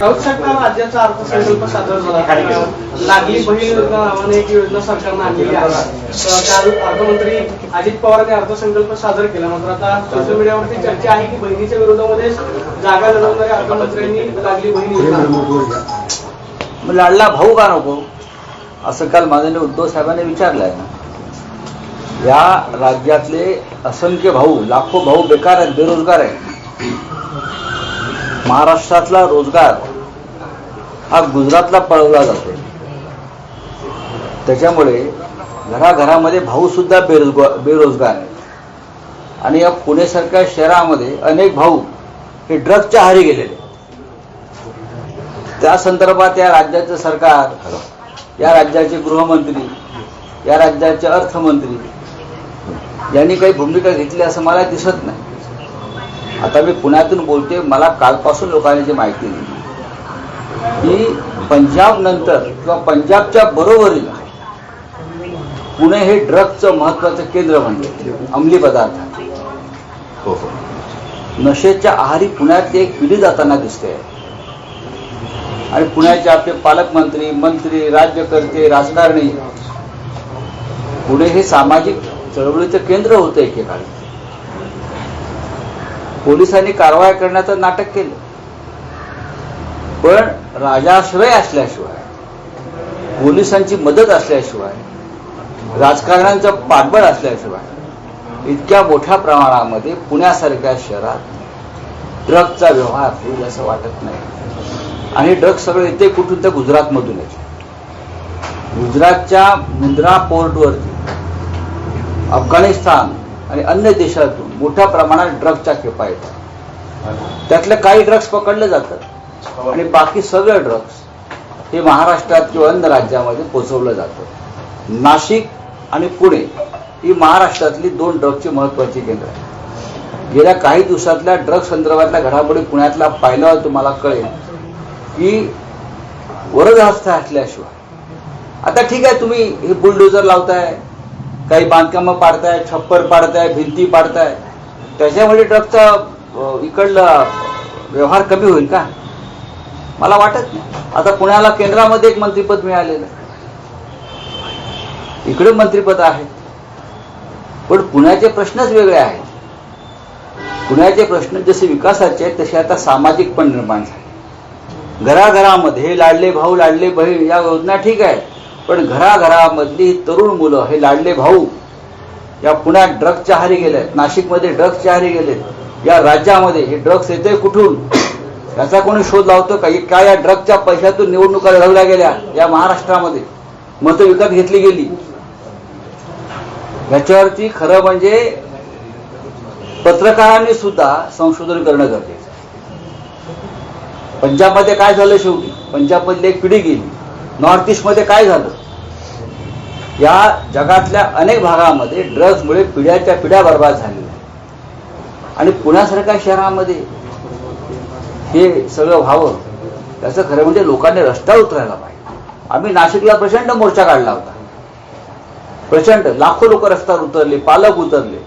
राऊत सरकार राज्याचा अर्थसंकल्प सादर झाला. लागली बहीण योजना नावाने एक योजना सरकारनं आणलेली आहे. अर्थमंत्री अजित पवारांनी अर्थसंकल्प सादर केला. मात्र आता सोशल मीडियावरती चर्चा आहे की बहिणीच्या विरोधामध्ये जागा लढवणाऱ्या अर्थमंत्र्यांनी लागली बहीण योजना. मग लाडला भाऊ का नको? असं काल माननीय उद्धव साहेबांनी विचारलं आहे ना. या राज्यातले असंख्य भाऊ लाखो भाऊ बेकार आहेत बेरोजगार आहेत. महाराष्ट्रातला रोजगार हा गुजरातला पळवला जातो. त्याच्यामुळे घराघरामध्ये भाऊ सुद्धा बेरोजगार बेरोजगार आहेत. आणि या पुणेसारख्या शहरामध्ये अनेक भाऊ हे ड्रग्सच्या आहारी गेलेले त्या संदर्भात या राज्याचं सरकार या राज्याचे गृहमंत्री या राज्याचे अर्थमंत्री यांनी काही भूमिका घेतली असं मला दिसत नाही. आता मी पुण्यातून बोलते मला कालपासून लोकांनी जी माहिती दिली. की पंजाब नंतर किंवा पंजाबच्या बरोबरीला पुणे हे ड्रग्जचं महत्वाचं केंद्र म्हणजे अंमली पदार्थ. नशेच्या आहारी पुण्यात एक पिढी जाताना दिसते आणि पुण्याचे आपले पालकमंत्री मंत्री राज्यकर्ते राजकारणी पुणे हे सामाजिक चळवळीचं केंद्र होतं एकेकाळी. पोलिसांनी कारवाई करण्याचं नाटक केलं. पण राजाश्रय असल्याशिवाय पोलिसांची मदत असल्याशिवाय राजकारण्यांचं पाठबळ असल्याशिवाय इतक्या मोठ्या प्रमाणामध्ये पुण्यासारख्या शहरात ड्रगचा व्यवहार होईल असं वाटत नाही. आणि ड्रग सगळं येते कुठून तर गुजरातमधून येते. गुजरातच्या मुंद्रा पोर्टवरती अफगाणिस्तान आणि अन्य देशातून मोठ्या प्रमाणात ड्रग्जच्या खेपा येतात. त्यातले काही ड्रग्ज पकडले जातात. आणि बाकी सगळे ड्रग्ज हे महाराष्ट्रात किंवा अन्य राज्यामध्ये पोचवलं जातं नाशिक आणि पुणे ही महाराष्ट्रातली दोन ड्रग्जची महत्वाची केंद्र आहेत. गेल्या काही दिवसातल्या ड्रग्स संदर्भातल्या घडामोडी पुण्यातला पाहिल्यावर तुम्हाला कळेल की वरदहस्त असल्याशिवाय. आता ठीक आहे तुम्ही हे बुलडोजर लावताय काही बांधकामं पाडताय छप्पर पाडताय भिंती पाडताय. त्याच्यामध्ये ड्रगचा इकडला व्यवहार कमी होईल का? मला वाटत नाही. आता पुण्याला केंद्रामध्ये एक मंत्रीपद मिळालेलं आहे. इकडे मंत्रीपद आहे. पण पुण्याचे प्रश्नच वेगळे आहेत. पुण्याचे प्रश्न जसे विकासाचे आहेत तसे आता सामाजिक पण निर्माण झाले. घराघरामध्ये लाडले भाऊ लाडले बहीण या योजना ठीक आहे पण घराघरामधली तरुण मुलं हे लाडले भाऊ या पुण्यात ड्रग्सच्या हारी गेलेत नाशिकमध्ये ड्रग्सच्या हारी गेलेत या राज्यामध्ये हे ड्रग्स येते कुठून? याचा कोणी शोध लावतो का? काय या ड्रग्सच्या पैशातून निवडणुका लढवल्या गेल्या या महाराष्ट्रामध्ये. मतं विकत घेतली गेली. याच्यावरती खरं म्हणजे पत्रकारांनी सुद्धा संशोधन करणं गरजेचं पंजाबमध्ये काय झालं शेवटी? पंजाबमधली एक पिढी गेली. नॉर्थ ईस्टमध्ये काय झालं? या जगातल्या अनेक भागामध्ये ड्रग्जमुळे पिढ्याच्या पिढ्या बर्बाद झालेल्या आणि पुण्यासारख्या शहरामध्ये हे सगळं व्हावं त्याचं खरं म्हणजे लोकांनी रस्ता उतरायला पाहिजे. आम्ही नाशिकला प्रचंड मोर्चा काढला होता. प्रचंड लाखो लोक रस्त्यावर उतरले पालक उतरले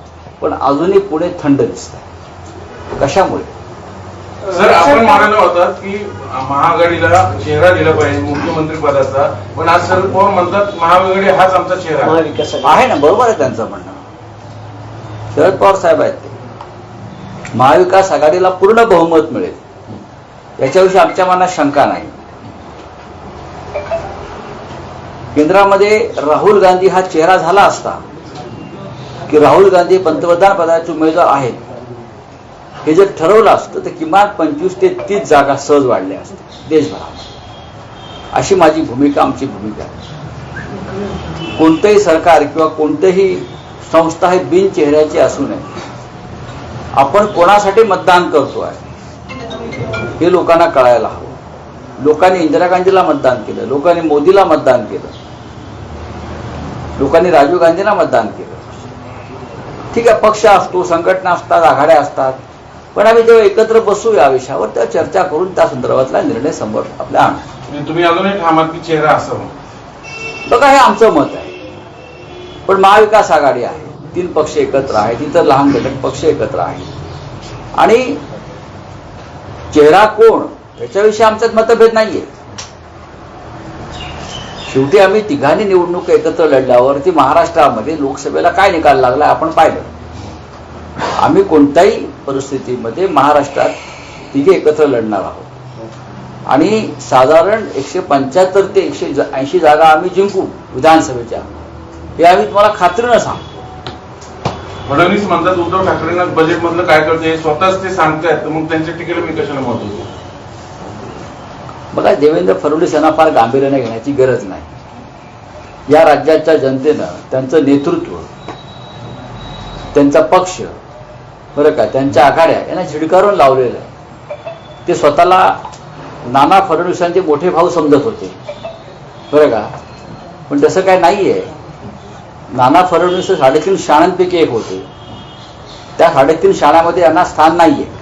पण अजूनही पुणे थंड दिसत कशामुळे? सर आपण म्हणाला होता की महाआघाडीला चेहरा दिला पाहिजे मुख्यमंत्री पदाचा. पण आज शरद पवार म्हणतात महाआघाडी हाच आमचा चेहरा. आहे ना बरोबर आहे त्यांचं म्हणणं. शरद पवार साहेब आहेत ते. महाविकास आघाडीला पूर्ण बहुमत मिळेल. याच्याविषयी आमच्या मनात शंका नाही. केंद्रामध्ये राहुल गांधी हा चेहरा झाला असता की राहुल गांधी पंतप्रधान पदाचे उमेदवार आहेत हे जर ठरवलं असतं तर किमान पंचवीस ते तीस जागा सहज वाढल्या असत्या देशभरात अशी माझी भूमिका आमची भूमिका आहे. कोणतंही सरकार किंवा कोणतेही संस्था हे बिनचेहऱ्याची असू नये. आपण कोणासाठी मतदान करतो आहे हे लोकांना कळायला हवं. लोकांनी इंदिरा गांधीला मतदान केलं लोकांनी मोदीला मतदान केलं लोकांनी राजीव गांधींना मतदान केलं. ठीक आहे पक्ष असतो संघटना असतात आघाड्या असतात पण आम्ही जेव्हा एकत्र बसू या विषयावर त्या चर्चा करून त्या संदर्भातला निर्णय समोर आपल्या आणू. म्हणजे तुम्ही अजूनही ठामात की चेहरा असावा बघा हे आमचं मत आहे. पण महाविकास आघाडी आहे. तीन पक्ष एकत्र आहेत. इतर लहान घटक पक्ष एकत्र आहेत. आणि चेहरा कोण याच्याविषयी आमच्यात मतभेद नाहीये. शेवटी आम्ही तिघांनी निवडणूक एकत्र लढल्यावरती महाराष्ट्रामध्ये लोकसभेला काय निकाल लागला आपण पाहिलं. आम्ही कोणत्याही परिस्थितीमध्ये महाराष्ट्रात तिघे एकत्र लढणार आहोत. आणि साधारण एकशे पंच्याहत्तर ते एकशे ऐंशी जागा आम्ही जिंकू विधानसभेच्या. हे आम्ही तुम्हाला खात्रीनं सांगतो. फडणवीस म्हणतात उद्धव ठाकरेंना बजेट मधलं काय करते स्वतःच ते सांगतायत मग त्यांच्या टीकेला मी कशाला मत होतो बघा देवेंद्र फडणवीस यांना फार गांभीर्याने घेण्याची गरज नाही. या राज्याच्या जनतेनं त्यांचं नेतृत्व त्यांचा पक्ष बरं का त्यांच्या आघाड्या यांना झिडकारून लावलेलं आहे. ते स्वतःला नाना फडणवीसांचे मोठे भाऊ समजत होते. बरं का? पण तसं काय नाही आहे नाना फडणवीस साडेतीन शाळांपैकी एक होते. त्या साडेतीन शाळामध्ये यांना स्थान नाही आहे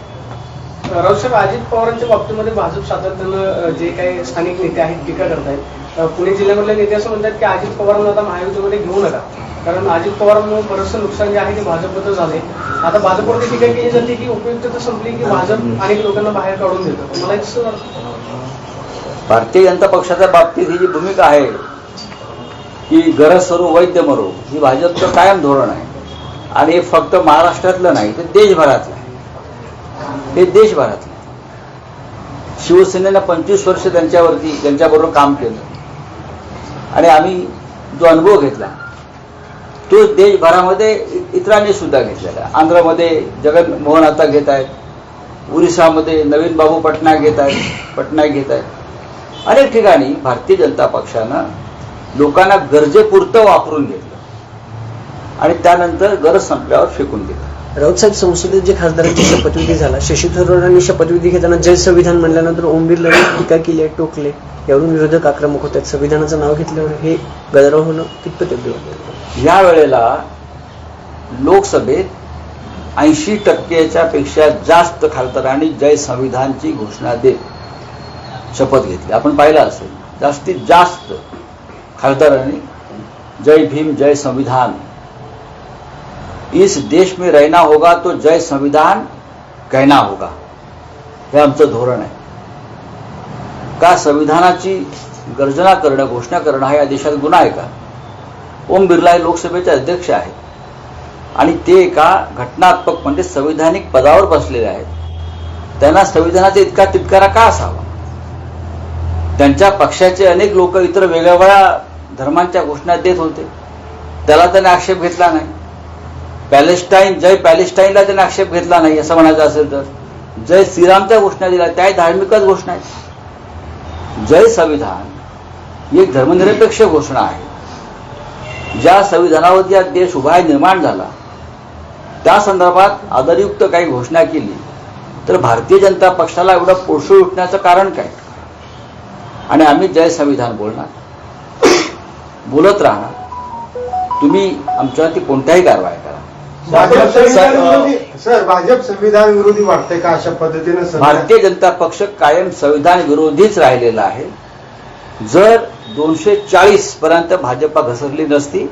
रावसाहेब अजित पवारांच्या बाबतीमध्ये भाजप सातत्यानं जे काही स्थानिक नेते आहेत टीका करतायत. पुणे जिल्ह्यामधले नेते असं म्हणतात की अजित पवारांना आता महायुतीमध्ये घेऊ नका. कारण अजित पवारांमुळे बरंचसं नुकसान जे आहे ते भाजपमध्ये झाले आता भाजपवरती टीका केली जाते की उपयुक्तता संपली की भाजप अनेक लोकांना बाहेर काढून देतं. मला एक भारतीय जनता पक्षाच्या बाबतीत ही जी भूमिका आहे की गरज सरू वैद्य मरो ही भाजपचं कायम धोरण आहे. आणि हे फक्त महाराष्ट्रातलं नाही तर देशभरातलं आहे. हे देशभरातले. शिवसेनेनं पंचवीस वर्ष त्यांच्यावरती त्यांच्याबरोबर काम केलं. आणि आम्ही जो अनुभव घेतला तो देशभरामध्ये इतरांनी सुद्धा घेतलेला. आंध्रमध्ये जगन मोहन आता घेत आहेत. ओरिसामध्ये नवीन बाबू पटनायक घेत आहेत पटनायक घेत आहेत. अनेक ठिकाणी भारतीय जनता पक्षानं लोकांना गरजेपुरतं वापरून घेतलं. आणि त्यानंतर गरज संपल्यावर फेकून दिलं. राऊत साहेब संसदेत जे खासदारांची शपथविधी झाला शशी थरूरांनी शपथविधी घेताना जय संविधान म्हणल्यानंतर ओम बिर्ला टीका केली आहे टोकले. यावरून विरोधक आक्रमक होत आहेत. संविधानाचं नाव घेतल्यावर हे गदारोळ होणं कितपत योग्य वाटतं या वेळेला लोकसभेत ऐंशी टक्केच्या पेक्षा जास्त खासदारांनी जय संविधानची घोषणा देत शपथ घेतली. आपण पाहिलं असेल जास्तीत जास्त खासदारांनी जय भीम जय संविधान इस देश में रहना होगा तो जय संविधान कहना होगा। हे आमचं धोरण आहे। का संविधानाची गर्जना करणं घोषणा करणं हा या देशात गुन्हा आहे का? ओम बिर्ला हे लोकसभेचे अध्यक्ष आहेत आणि ते एका घटनात्मक म्हणजे संविधानिक पदावर बसलेले आहेत. त्यांना संविधानाचा इतका तितकारा का असावा? त्यांच्या पक्षाचे अनेक लोक इतर वेगवेगळ्या धर्मांच्या घोषणा देत होते. त्याला त्याने आक्षेप घेतला नाही. पॅलेस्टाईन जय पॅलेस्टाईनला त्याने आक्षेप घेतला नाही असं म्हणायचं असेल तर. जय श्रीरामच्या घोषणा दिल्या त्या धार्मिकच घोषणा आहेत. जय संविधान ही एक धर्मनिरपेक्ष घोषणा आहे. ज्या संविधानावरती आज देश उभा निर्माण झाला त्या संदर्भात आदरयुक्त काही घोषणा केली तर भारतीय जनता पक्षाला एवढं पोषण उठण्याचं कारण काय? आणि आम्ही जय संविधान बोलणार. बोलत राहणार. तुम्ही आमच्यावरती कोणत्याही कारवाई करा. भाजप संविधान विरोधी सर भाजप संविधान विरोधी वाटतंय का अशा पद्धतीनं? भारतीय जनता पक्ष कायम संविधान विरोधीच राहिलेला आहे. जर दोनशे चाळीस पर्यंत भाजपा घसरली नसती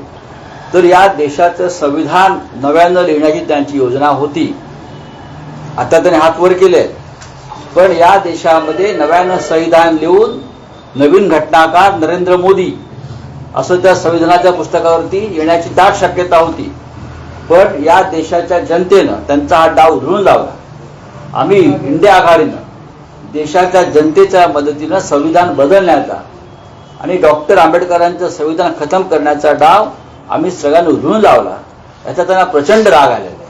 तर या देशाचं संविधान नव्यानं लिहिण्याची त्यांची योजना होती. आता त्याने हात वर केले पण या देशामध्ये नव्यानं संविधान लिहून नवीन घटनाकार नरेंद्र मोदी असं त्या संविधानाच्या पुस्तकावरती येण्याची दाट शक्यता होती. पण या देशाच्या जनतेनं त्यांचा हा डाव उधळून लावला. आम्ही इंडिया आघाडीनं देशाच्या जनतेच्या मदतीनं संविधान बदलण्याचा आणि डॉक्टर आंबेडकरांचं संविधान खतम करण्याचा डाव आम्ही सगळ्यांनी उधळून लावला. याचा त्यांना प्रचंड राग आलेला आहे.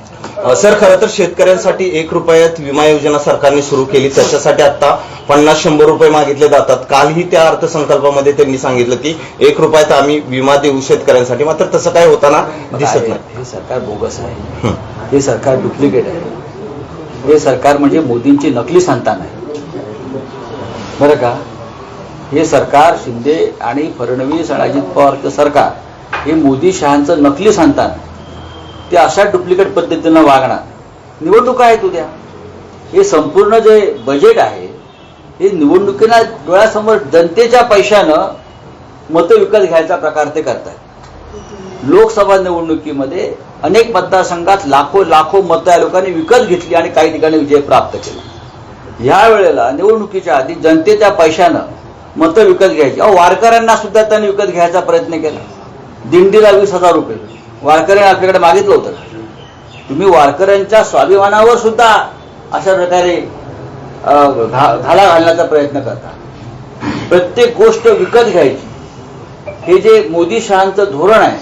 सर खरं तर शेतकऱ्यांसाठी एक रुपयात विमा योजना सरकारने सुरू केली. त्याच्यासाठी आता पन्नास शंभर रुपये मागितले जातात. कालही त्या अर्थसंकल्पामध्ये त्यांनी सांगितलं की एक रुपयात आम्ही विमा देऊ शेतकऱ्यांसाठी. मात्र तसं काय होताना दिसत नाही. हे सरकार बोगस आहे. हं. हे सरकार डुप्लिकेट आहे. हे सरकार म्हणजे मोदींची नकली संतान आहे. बरं का? हे सरकार शिंदे आणि फडणवीस आणि अजित पवारचं सरकार हे मोदी शहांचं नकली संतान आहे. ते अशा डुप्लिकेट पद्धतीनं वागणार. निवडणुका आहेत उद्या. हे संपूर्ण जे बजेट आहे हे निवडणुकीला डोळ्यासमोर जनतेच्या पैशानं मतं विकत घ्यायचा प्रकार ते करतात लोकसभा निवडणुकीमध्ये अनेक मतदारसंघात लाखो लाखो मतं या लोकांनी विकत घेतली आणि काही ठिकाणी विजय प्राप्त केला. ह्या वेळेला निवडणुकीच्या आधी जनतेच्या पैशानं मतं विकत घ्यायची. अहो वारकऱ्यांना सुद्धा त्यांनी विकत घ्यायचा प्रयत्न केला. दिंडीला वीस हजार रुपये. वारकऱ्यांनी आपल्याकडे मागितलं होतं. तुम्ही वारकऱ्यांच्या स्वाभिमानावर सुद्धा अशा प्रकारे घाला घालण्याचा प्रयत्न करता. प्रत्येक गोष्ट विकत घ्यायची. हे जे मोदी शहांचं धोरण आहे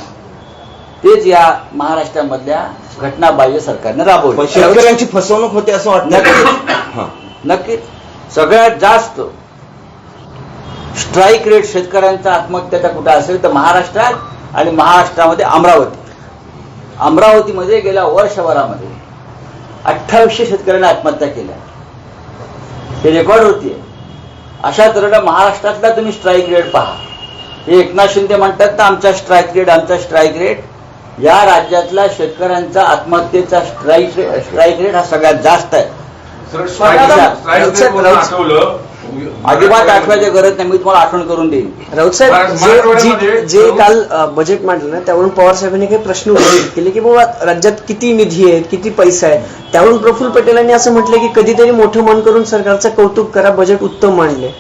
तेच या महाराष्ट्रामधल्या घटनाबाह्य सरकारने राबवलं. शेतकऱ्यांची फसवणूक होते असं वाटतं. नक्कीच. सगळ्यात जास्त स्ट्राईक रेट शेतकऱ्यांचा आत्महत्याचा कुठं असेल तर महाराष्ट्रात आणि महाराष्ट्रामध्ये अमरावती. अमरावतीमध्ये गेल्या वर्षभरामध्ये अठ्ठावीसशे शेतकऱ्यांनी आत्महत्या केल्या. हे रेकॉर्ड होतीये अशा तऱ्हेनं महाराष्ट्रातला तुम्ही स्ट्राईक रेट पहा. हे एकनाथ शिंदे म्हणतात ना आमचा स्ट्राईक रेट आमचा स्ट्राईक रेट या राज्यातला शेतकऱ्यांचा आत्महत्येचा स्ट्राईक रेट स्ट्राईक रेट हा सगळ्यात जास्त आहे. अजिबात आठवायची गरज नाही मी तुम्हाला आठवण करून देईन राऊत साहेब जे जे- जे काल अ, बजेट मांडलं ना त्यावरून पवार साहेबांनी काही प्रश्न उपस्थित केले की बाबा राज्यात किती निधी आहे किती पैसा आहे त्यावरून प्रफुल्ल पटेल यांनी असं म्हटलं की कधीतरी मोठं मन करून सरकारचं कौतुक करा बजेट उत्तम मांडले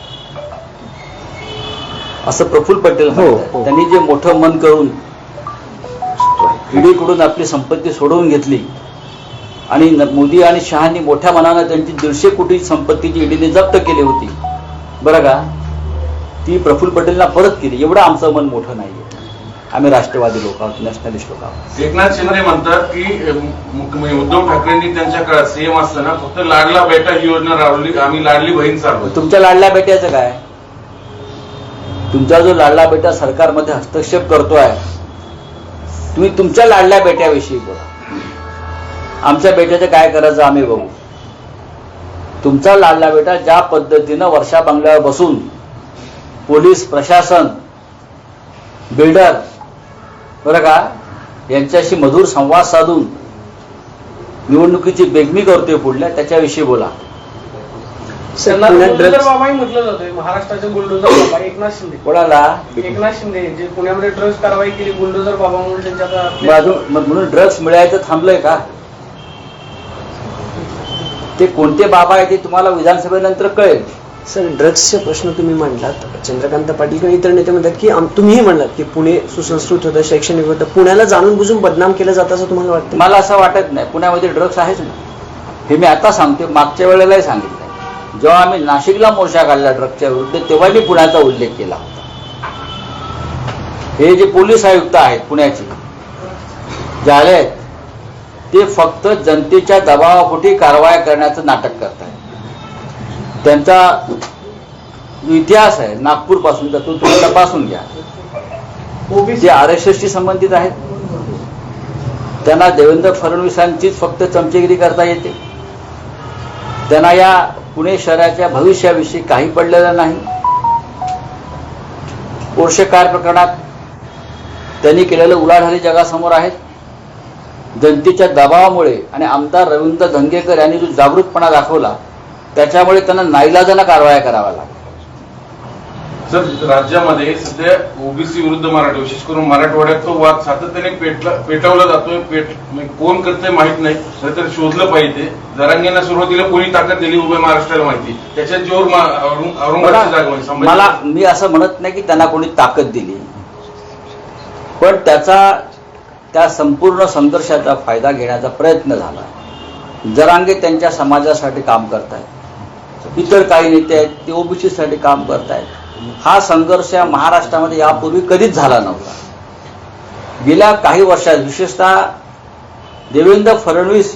असं प्रफुल्ल पटेल हो, म्हणतात. हो. त्यांनी जे मोठं मन करून ईडीकडून आपली संपत्ती सोडवून घेतली आणि मोदी आणि शहानी मोठ्या मनानं त्यांची दीडशे कोटी संपत्तीची ईडीने जप्त केली होती. बरं का? ती प्रफुल्ल पटेलला परत केली. एवढं आमचं मन मोठं नाहीये. आम्ही राष्ट्रवादी लोक आहोत नॅशनलिस्ट लोक आहोत. एकनाथ शिंदे म्हणतात की उद्धव ठाकरेंनी त्यांच्या काळात सीएम असताना फक्त लाडला बेटा ही योजना राबवली आम्ही लाडली बहीण चालवली तुमच्या लाडल्या बेट्याचं काय? तुमचा जो लाडला बेटा सरकारमध्ये हस्तक्षेप करतोय तुम्ही तुमच्या लाडल्या बेट्याविषयी बोला. आमच्या बेट्याचं काय करायचं आम्ही बघू. तुमचा लाडला बेटा ज्या पद्धतीनं वर्षा बंगल्यावर बसून पोलीस प्रशासन बिल्डर बरं का यांच्याशी मधुर संवाद साधून निवडणुकीची बेगमी करतोय पुढल्या त्याच्याविषयी बोला. ड्रग्ज म्हटलं जातंय. महाराष्ट्राचे बुलडोझर बाबा एकनाथ शिंदे. कोणाला? एकनाथ शिंदे जे पुण्यामध्ये ड्रग्ज कारवाई केली बुलडोझर बाबा म्हणून त्यांच्या म्हणून ड्रग्स मिळायचं थांबलंय का? ते कोणते बाबा आहे ते तुम्हाला विधानसभेनंतर कळेल. सर ड्रग्सचे प्रश्न तुम्ही मांडलात चंद्रकांत पाटील किंवा इतर नेते म्हणतात की तुम्हीही म्हणलात की पुणे सुसंस्कृत होतं शैक्षणिक होतं. पुण्याला जाणून बुजून बदनाम केलं जातं असं तुम्हाला वाटतं? मला असं वाटत नाही. पुण्यामध्ये ड्रग्स आहेच ना. हे मी आता सांगतो मागच्या वेळेलाही सांगितलं. जेव्हा आम्ही नाशिकला मोर्चा काढला ड्रग्सच्या विरुद्ध तेव्हा मी पुण्याचा उल्लेख केला होता. हे जे पोलीस आयुक्त आहेत पुण्याचे जे आले आहेत ते फक्त जनतेच्या दबावापोटी कारवाया करण्याचं नाटक करत आहेत त्यांचा जो इतिहास आहे नागपूर पासूनचा तो तुम्ही तपासून घ्या. जे आर एस एसशी संबंधित आहेत त्यांना देवेंद्र फडणवीसांचीच फक्त चमचेगिरी करता येते. त्यांना या पुणे शहराच्या भविष्याविषयी काही पडलेलं नाही. पोर्शे कार प्रकरणात त्यांनी केलेलं उलाढाली जगासमोर आहेत जनतेच्या दबावामुळे आणि आमदार रवींद्र धंगेकर यांनी जो जागरूकपणा दाखवला त्याच्यामुळे त्यांना नाईलाजानं कारवाया कराव्या लागल्या सर राज्यामध्ये सध्या ओबीसी विरुद्ध मराठा विशेष करून मराठवाड्यात तो वाद सातत्याने पेटला पेटवला जातोय. पेट म्हणजे कोण करतंय माहीत नाही. खरं तर शोधलं पाहिजे. जरांगेंना सुरुवातीला कोणी ताकद दिली उभ्या महाराष्ट्राला माहिती. त्याच्या जोर मला मी असं म्हणत नाही की त्यांना कोणी ताकद दिली. पण त्याचा त्या संपूर्ण संघर्षाचा फायदा घेण्याचा प्रयत्न झाला. जरांगे त्यांच्या समाजासाठी काम करतायत. इतर काही नेते आहेत ते ओबीसीसाठी काम करतायत. हा संघर्ष या महाराष्ट्रामध्ये यापूर्वी कधीच झाला नव्हता. गेल्या काही वर्षात विशेषतः देवेंद्र फडणवीस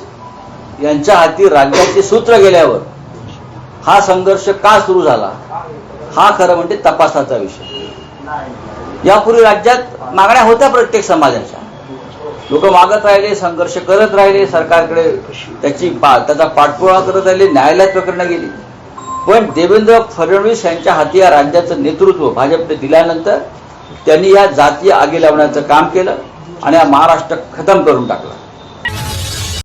यांच्या हाती राज्याचे सूत्र गेल्यावर हा संघर्ष का सुरू झाला? हा खरं म्हणजे तपासाचा विषय. यापूर्वी राज्यात मागण्या होत्या प्रत्येक समाजाच्या. लोक मागत राहिले संघर्ष करत राहिले सरकारकडे त्याची पा- त्याचा पाठपुरावा करत राहिले न्यायालयात प्रकरणं गेली. पण देवेंद्र फडणवीस यांच्या हाती या राज्याचं नेतृत्व भाजपने दिल्यानंतर त्यांनी या जातीय आगी लावण्याचं काम केलं आणि हा महाराष्ट्र खतम करून टाकला.